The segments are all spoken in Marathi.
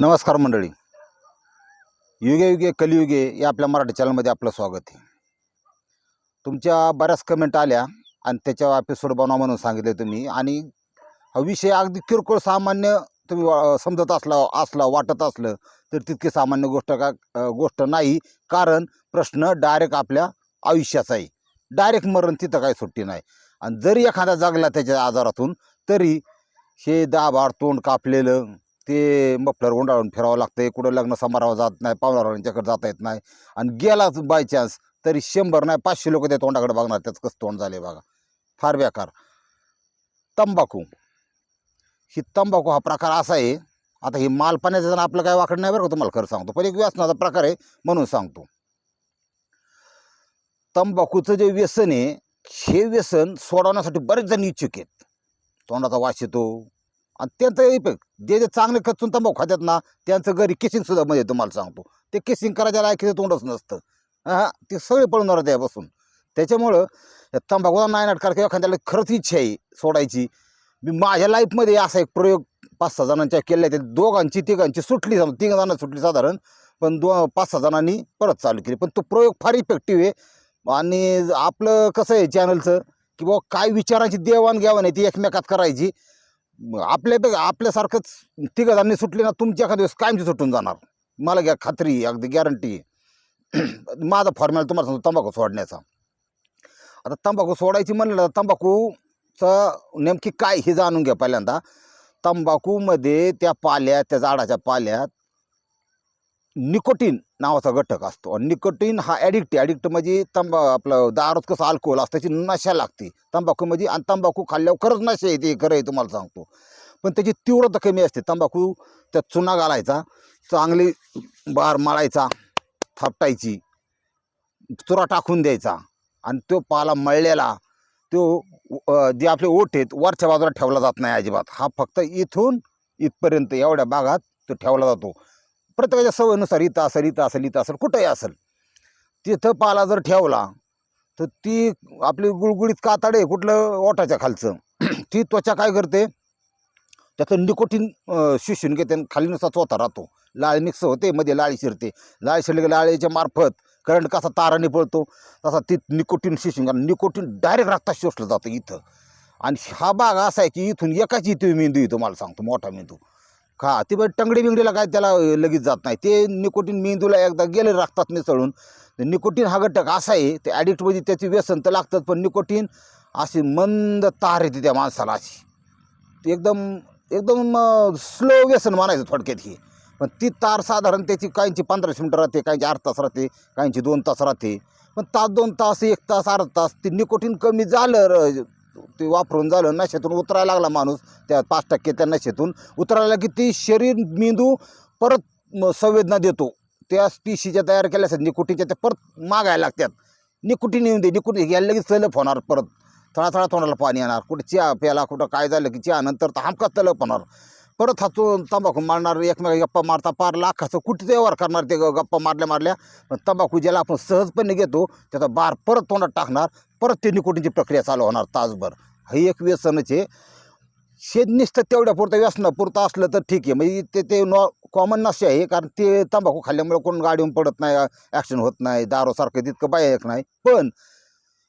नमस्कार मंडळी. युगे युगे कलियुगे या आपल्या मराठी चॅनलमध्ये आपलं स्वागत आहे. तुमच्या बऱ्याच कमेंट आल्या आणि त्याच्यावर एपिसोड बनवा म्हणून सांगितले तुम्ही. आणि हा विषय अगदी किरकोळ सामान्य तुम्ही वा- समजत असला असला वाटत असलं तर तितकी सामान्य गोष्ट का गोष्ट नाही. कारण प्रश्न डायरेक्ट आपल्या आयुष्याचा आहे. डायरेक्ट मरण तिथं काही सुट्टी नाही. आणि जरी एखादा जागला त्याच्या आजारातून तरी हे दाभार तोंड कापलेलं ते मफलर गुंडाळून फिरावं लागतंय. कुठं लग्न समारोह जात नाही पाहुणाऱ्यांच्याकडे जाता येत नाही. आणि गेलाच बाय चान्स तरी शंभर नाही पाचशे लोक त्या तोंडाकडे बघणार. त्याचं कसं तोंड झाले बघा. फार बेकार. तंबाखू. ही तंबाखू हा प्रकार असा आहे. आता ही मालपाण्याचं जण आपलं काय वाकड नाही बरं का तुम्हाला खरं सांगतो. पण एक व्यसनाचा प्रकार आहे म्हणून सांगतो. तंबाखूचं जे व्यसन आहे हे व्यसन सोडवण्यासाठी बरेच जण इच्छुक आहेत. तोंडाचा वास येतो. आणि त्यांचं इफेक्ट जे जे चांगले खचून तंबाखू खातात ना त्यांचं घरी केसिंगसुद्धा म्हणजे तुम्हाला सांगतो. ते किसिंग करायच्या लायकीचं तोंडच नसतं. हां ते सगळे पळून राहते यापासून त्याच्यामुळं या तंबाखूला नाही नाटकार किंवा एखाद्याला खरंच इच्छा आहे सोडायची. मी माझ्या लाईफमध्ये असा एक प्रयोग पाच सहा जणांच्या केल्या ते दोघांची तिघांची सुटली समजा तिघ जणांना सुटली साधारण पण दो पाच सहा जणांनी परत चालू केली. पण तो प्रयोग फार इफेक्टिव्ह आहे. आणि आपलं कसं आहे चॅनलचं की बुवा काय विचारांची देवाणघेवाण आहे ती एकमेकात करायची. आपल्या आपल्यासारखंच तिघं सुटली ना तुमची एखाद्या दिवस कायमची सुटून जाणार. मला घ्या खात्री अगदी गॅरंटी माझा फॉर्म्युला तुम्हाला सांगतो तंबाखू सोडण्याचा. आता तंबाखू सोडायची म्हणलं तंबाखूचं नेमकी काय हे जाणून घ्या पहिल्यांदा. तंबाखूमध्ये त्या पाल्यात त्या झाडाच्या पाल्यात निकोटीन नावाचा घटक असतो. आणि निकोटीन हा ॲडिक्ट आहे. ॲडिक्ट म्हणजे तंबा आपलं दारूत कसं अल्कोहोल असतं त्याची नशा लागते. तंबाखू म्हणजे आणि तंबाखू खाल्ल्यावर खरंच नशा येते खरं आहे तुम्हाला सांगतो. पण त्याची तीव्रता कमी असते. तंबाखू त्यात चुना घालायचा चांगली बार मळायचा थापटायची चुरा टाकून द्यायचा आणि तो पाला मळलेला तो जे आपले ओठ आहेत वरच्या बाजूला ठेवला जात नाही अजिबात. हा फक्त इथून इथपर्यंत एवढ्या भागात तो ठेवला जातो. प्रत्येकाच्या सवयीनुसार इथं असेल इथं असेल इथं असेल कुठंही असेल. तिथं पाला जर ठेवला तर ती आपली गुळगुळीत कातडे कुठलं ओठाच्या खालचं. ती त्वचा काय करते? त्याचं निकोटीन शिशून घेते आणि खालीनुसार चोथा राहतो. लाळ मिक्स होते मध्ये लाळी शिरते. लाळी शिरले की लाळीच्या मार्फत करंट कसा ताराने पळतो तसा ती निकोटीन शिशून निकोटीन डायरेक्ट रक्तात शोषलं जातं इथं. आणि हा भाग असा आहे की इथून एकाच इथे मेंदू येतो मला सांगतो मोठा मेंदू. का ते बरं टंगडी बिंगडीला काय त्याला लगेच जात नाही. ते निकोटीन मेंदूला एकदा गेले राखतात मिसळून. निकोटीन हा घटक असा आहे ते ॲडिक्टमध्ये त्याचे त्याची व्यसन तर लागतात पण निकोटीन अशी मंद तार येते त्या माणसाला अशी. ती एकदम एकदम स्लो व्यसन म्हणायचं थोडक्यात ही. पण ती तार साधारण त्याची काहींची पंधराशे मिनटं राहते काहींची अर्धा तास राहते काहींची दोन तास राहते. पण तास दोन तास एक तास अर्धा तास ते निकोटीन कमी झालं र- ते वापरून झालं नशेतून उतरायला लागला माणूस. त्या पाच टक्के त्या नशेतून उतरायला की ती शरीर मेंदू परत संवेदना देतो. त्या पिशीच्या तयार केल्या असतात निकोटीच्या त्या परत मागायला लागतात. निकोटीन येऊन दे निकुटी यायला लगेच तलप होणार परत. थळा थळा तोंडाला पाणी येणार. कुठं चहा प्याला कुठं काय झालं की चहा नंतर तर हमखास तलप होणार. परत हा तंबाखू मारणार एकमेका गप्पा मारता पार लाखाचं कुठे व्यवहार करणार ते ग- गप्पा मारल्या मारल्या. पण तंबाखू ज्याला आपण सहजपणे घेतो त्याचा बार परत तोंडात टाकणार परत ते निकोटीनची प्रक्रिया चालू होणार तासभर. हे एक व्यसनच आहे. शेत निसतं तेवढ्या पुरतं व्यसनापुरतं असलं तर ठीक आहे. म्हणजे ते ते नॉ कॉमन नसे आहे कारण ते तंबाखू खाल्ल्यामुळे कोण गाडीहून पडत नाही ॲक्सिडेंट होत नाही दारूसारखं तितकं बायक नाही. पण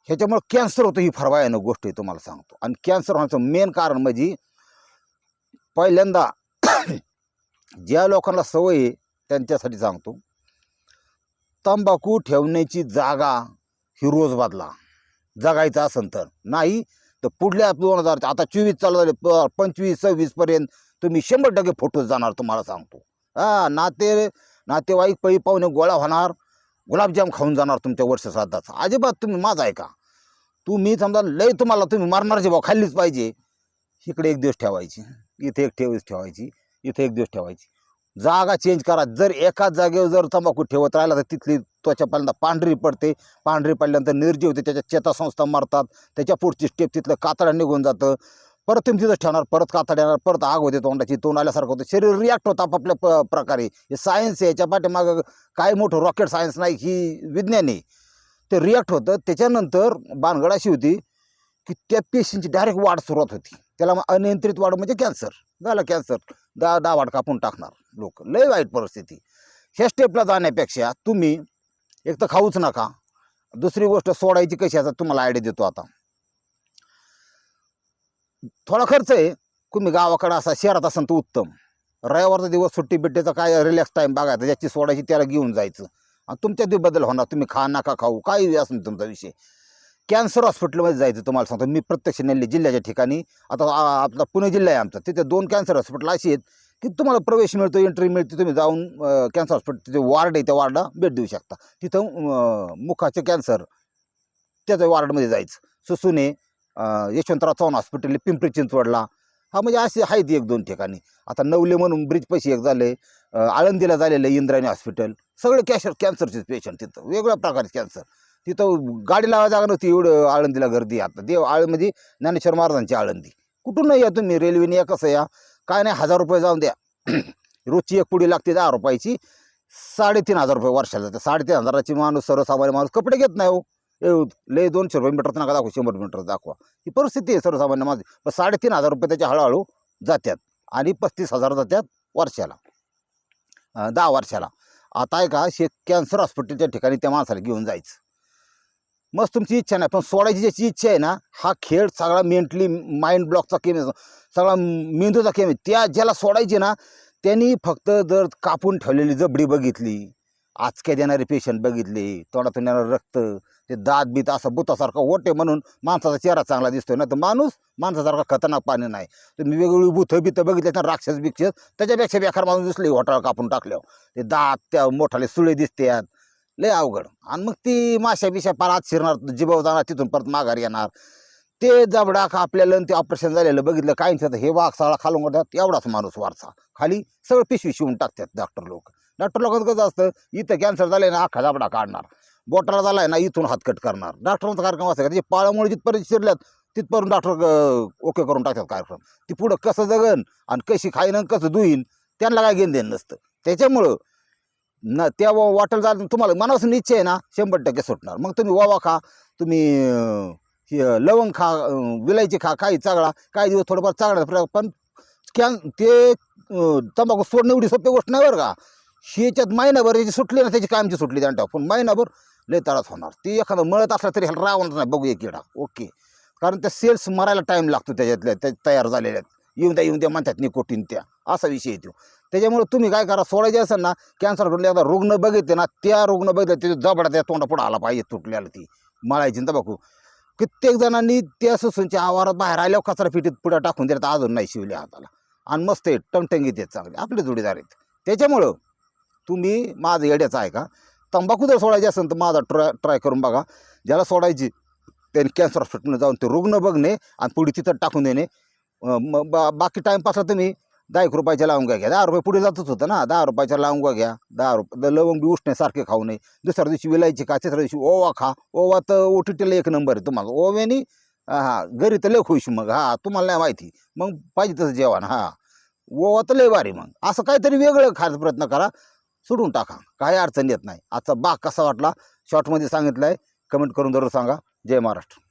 ह्याच्यामुळं कॅन्सर होतं ही फार भयानक गोष्ट आहे तुम्हाला सांगतो. आणि कॅन्सर होण्याचं मेन कारण म्हणजे पहिल्यांदा ज्या लोकांना सवय आहे त्यांच्यासाठी सांगतो. तंबाखू ठेवण्याची जागा ही रोज बदला जगायचं असेल तर. नाही तर पुढल्या दोन हजार आता चोवीस चालू झाले प पंचवीस सव्वीसपर्यंत तुम्ही शंभर टक्के फोटो जाणार तुम्हाला सांगतो. हां नाते नातेवाईक पै पाहुणे गोळा होणार गुलाबजाम खाऊन जाणार तुमच्या वर्ष श्राद्धाचा अजिबात तुम्ही माझा ऐका. तुम्ही समजा लय तुम्हाला तुम्ही मारणारचे भाऊ खाल्लीच पाहिजे. इकडे एक दिवस ठेवायची. इथे एक ठेव ठेवायची इथे एक दिवस ठेवायची. जागा चेंज करा. जर एकाच जागेवर जर तंबाखू ठेवत राहिला तर तिथली त्वचा पहिल्यांदा पांढरी पडते. पांढरी पडल्यानंतर निर्जीव होते. त्याच्या चेतासंस्था मारतात. त्याच्या पुढची स्टेप तिथलं कातडा निघून जातं. परत तुम्ही तिथं ठेवणार परत कातड येणार परत आग होते तोंडाची तोंड आल्यासारखं होतं. शरीर रिॲक्ट होतं आपापल्या प प्रकारे. हे सायन्स आहे. याच्या पाठीमागं काय मोठं रॉकेट सायन्स नाही ही विज्ञान आहे. ते रिॲक्ट होतं. त्याच्यानंतर बानगड अशी होती की त्या पेशींची डायरेक्ट वाढ सुरुवात होती. त्याला मग अनियंत्रित वाढ म्हणजे कॅन्सर. झाला कॅन्सर. दा दावाड कापून टाकणार लोक. लय वाईट परिस्थिती. ह्या स्टेपला जाण्यापेक्षा तुम्ही एक तर खाऊच नका. दुसरी गोष्ट सोडायची कशी आता तुम्हाला आयडिया देतो आता. थोडा खर्च आहे. तुम्ही गावाकडं असा शहरात असाल तर उत्तम. रविवारचा दिवस सुट्टी बिट्टीचा काय रिलॅक्स टाईम बघायचा. ज्याची सोडायची त्याला घेऊन जायचं. आणि तुमच्या बदल होणार. तुम्ही खा नका खाऊ. काही असं तुमचा विषय. कॅन्सर हॉस्पिटलमध्ये जायचं तुम्हाला सांगतो. मी प्रत्यक्ष नेले जिल्ह्याच्या ठिकाणी. आता आपला पुणे जिल्हा आहे आमचा. तिथे दोन कॅन्सर हॉस्पिटल अशी आहेत की तुम्हाला प्रवेश मिळतो एंट्री मिळते तुम्ही जाऊन कॅन्सर हॉस्पिटल तिथे वार्ड आहे त्या वार्डला भेट देऊ शकता. तिथं मुखाचे कॅन्सर त्याच्या वार्डमध्ये जायचं. सुसुने यशवंतराव चव्हाण हॉस्पिटल पिंपरी चिंचवडला. हा म्हणजे असे आहेत एक दोन ठिकाणी. आता नवले म्हणून ब्रिज पैसे एक झाले. आळंदीला झालेलं आहे इंद्रायणी हॉस्पिटल. सगळे कॅश कॅन्सरचे पेशंट तिथं. वेगवेगळ्या प्रकारचे कॅन्सर. तिथं गाडी लावा जागा नव्हती एवढं आळंदीला गर्दी आहे आता. देव आळंदी ज्ञानेश्वर महाराजांची आळंदी. कुठून या तुम्ही? रेल्वेने या कसं या? काय नाही हजार रुपये जाऊन द्या. रोजची एक पुडी लागते दहा रुपयाची. साडेतीन हजार रुपये वर्षाला. जाते साडेतीन हजाराची माणूस सर्वसामान्य माणूस कपडे घेत नाही हो. ए, लय दोनशे रुपये मीटर नका दाखवा शंभर मीटर दाखवा. ही परिस्थिती आहे सर्वसामान्य माणूस. पण साडेतीन हजार रुपये त्याच्या हळूहळू जातात आणि पस्तीस हजार जातात वर्षाला. दहा वर्षाला. आता आहे का शे कॅन्सर हॉस्पिटलच्या ठिकाणी त्या माणसाला घेऊन जायचं. मस्त तुमची इच्छा नाही पण सोडायची ज्याची इच्छा आहे ना हा खेळ सगळा मेंटली माइंड ब्लॉकचा गेम आहे सगळा मेंदूचा गेम आहे. त्या ज्याला सोडायची ना त्यांनी फक्त जर कापून ठेवलेली जबडी बघितली आचक्या देणारे पेशंट बघितले तोंडातून येणारं रक्त ते दात बीत असं बुतासारखं ओटे म्हणून माणसाचा चेहरा चांगला दिसतोय ना तर माणूस माणसासारखा खतरनाक पाणी नाही. तुम्ही वेगवेगळी बुथं बिथं बघितले तर राक्षस बिक्षस त्याच्यापेक्षा बेकार माणूस दिसले होटाळ कापून टाकल्यावर. ते दात त्या मोठाले सुळे दिसतात लय अवघड. आणि मग ती माश्या बिशा पार आत शिरणार जिबाव जाणार तिथून परत माघार येणार. ते जबडा का आपल्याला ते ऑपरेशन झालेलं बघितलं काय हे वाघ सगळा खालून करतात एवढाच माणूस वारसा. खाली सगळं पिशवी शिवून टाकतात डॉक्टर लोक. डॉक्टर लोकांचं कसं असतं इथं कॅन्सर झालं ना अख्खा जबडा काढणार. बोटाला झालाय ना इथून हातकट करणार. डॉक्टरांचा कार्यक्रम असं त्याची पाळामुळे जिथपर्यंत शिरल्यात तिथपर्यंत डॉक्टर ओके करून टाकतात कार्यक्रम. ती पुढं कसं जगन आणि कशी खाईन आणि कसं धुईन त्यांना काय घेणं देणं नसतं. त्याच्यामुळं ना त्या वाटेल जा तुम्हाला मनापासून इच्छा आहे ना शंभर टक्के सुटणार. मग तुम्ही वावा खा तुम्ही हे लवंग खा विलायची खा काही चागळा काही दिवस थोडंफार चागडा पण कॅन ते तंबाखू सोडणं एवढी सोपी गोष्ट नाही बरं का. शेच्यात महिनाभर याची सुटली ना त्याची कायमची सुटली त्यांना. पण महिनाभर लय त्रास होणार. ती एखादं मळत असला तरी ह्याला रावणार नाही बघूया किडा. ओके. कारण त्या सेल्स मरायला टाईम लागतो त्याच्यातल्या त्या तयार झालेल्या. येऊन द्या येऊन द्या म्हणतात निकोटीन त्या. असा विषय येतो त्याच्यामुळे तुम्ही काय करा सोडायचे असेल ना कॅन्सर घडले एकदा रुग्ण बघितले ना त्या रुग्ण बघितले त्याचे जबडा त्या तोंडापुढं आला पाहिजे तुटल्याला ती. मळायची ना बघू. कित्येक जणांनी त्या सुसूंच्या आवारात बाहेर आल्यावर कचरा फिटीत पुढे टाकून दिला तर अजून नाही शिवले हाताला. आणि मस्त आहे टंगटंगी देत चांगले. आपले जोडीदार आहेत. त्याच्यामुळं तुम्ही माझं येड्याचं आहे का? तंबाखू जर सोडायची असेल तर माझा ट्राय ट्राय करून बघा. ज्याला सोडायची त्यांनी कॅन्सर हॉस्पिटलला जाऊन ते रुग्ण बघणे आणि पुढे तिथं टाकून देणे. मग बा बाकी टाईमपासला तुम्ही दहा एक रुपयाच्या लावून घ्या दहा रुपये पुढे जातच होतं ना. दहा रुपयाच्या लवंगा घ्या दहा रुपये लवंग बी उष्णेसारखे खाऊ नये. दुसऱ्या दिवशी विलायची खा तिसऱ्या दिवशी ओवा खा. ओवा तर ओ टी टीला एक नंबर आहे तुम्हाला. ओव्यानी हा घरी तर लय खुश मग. हां तुम्हाला नाही माहिती. मग पाहिजे तसं जेवण हां. ओवा तर लय भारी मग. असं काहीतरी वेगळं खायचा प्रयत्न करा. सोडून टाका. काही अडचण येत नाही. आजचा बाग कसा वाटला? शॉर्टमध्ये सांगितलं आहे कमेंट करून जरूर सांगा. जय महाराष्ट्र.